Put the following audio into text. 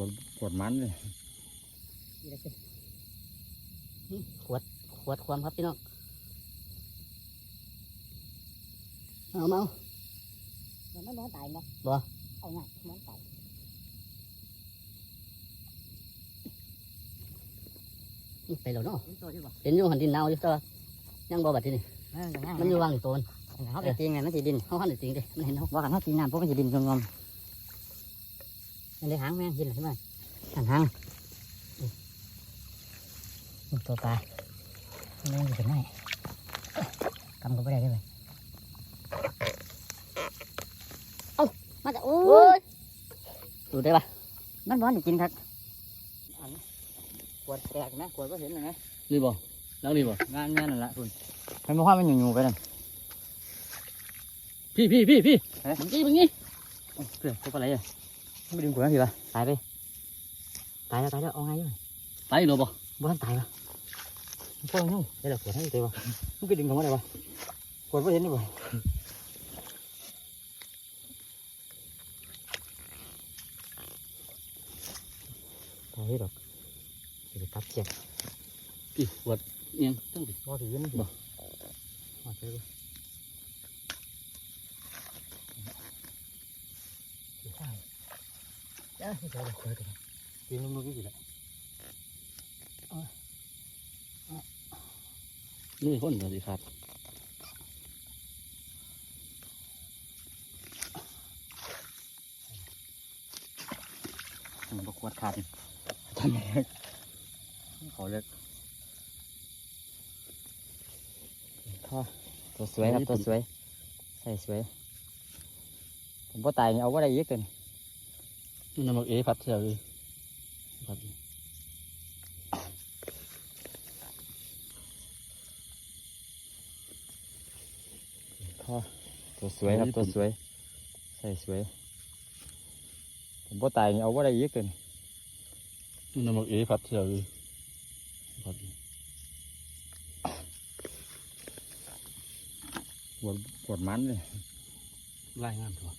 วดปวดมันเลยนี่เลยสินี่ขวดขวดความครับพี่น้องเอามาเอามันไม่ร้อนตายมั้งบ่เอาง่ายร้อนตายนี่ไปแล้วเนาะมันโตดีกว่าเห็นอยู่หันดินเน่าอยู่ตัวยังบ่บัดที่นี่เอออย่างมันอยู่วางอยู่ตัวมันเขาไปตีไงมันจะดินเขาหันจริงดิมันเห็นเขาว่ากันเขาตีน้ำพวกมันจะดินงอม มันเลยหางแม่งเห็นเหรอใช่ไหมหันหางนี่ตัวปลาแม่งอยู่ถึงไหนกำก็ไม่ได้ด้วยเอ้ามาจากโอ้ยดูได้ปะมันร้อนจริงครับขวดแตกนะขวดก็เห็นเลยนะนี่บ่แล้วนี่บ่งานงานนั่นแหละคุณมันบอกว่ามันอยู่ๆไปนั่นพี่พี่พี่พี่มึงกี้มึงกี้เพื่อนตัวอะไรอะไม่ดึงหัวนะพี่ปะตายไปตายแล้วตายแล้วเอาไงอยู่ตายอีกแล้วบ่บ้านตายปะพวกนี้ได้หรอขวดให้ตัวปะ มันไปดึงของอะไรวะขวดไม่เห็นนี่ปะตายหรอกจะตัดเจ็บพี่ปวดเอียงตั้งดิว่าถือนี่บ่มาเจอกูใช่ เอ้ยเจอเลยเจอเลยตีนนุ่มๆกี่แหละนี่คนเดียวสิครับมันประกวดขาดทำไมขอเลิกท่อตัวสวยครับตัวสวย ใส่สวย ผมพ่ตายเนี่ยเอาว่าได้เยอะเกิน นี่น้ำมันเอพัดเที่ยวเลยพัดท่อตัวสวยครับตัวสวย ใส่สวย ผมพ่ตายนี่เอาว่าได้เยอะเกินนี่น้ำมันเอพัดเที่ยวเลยพัดปวดปวดมันเลยรายงานตัว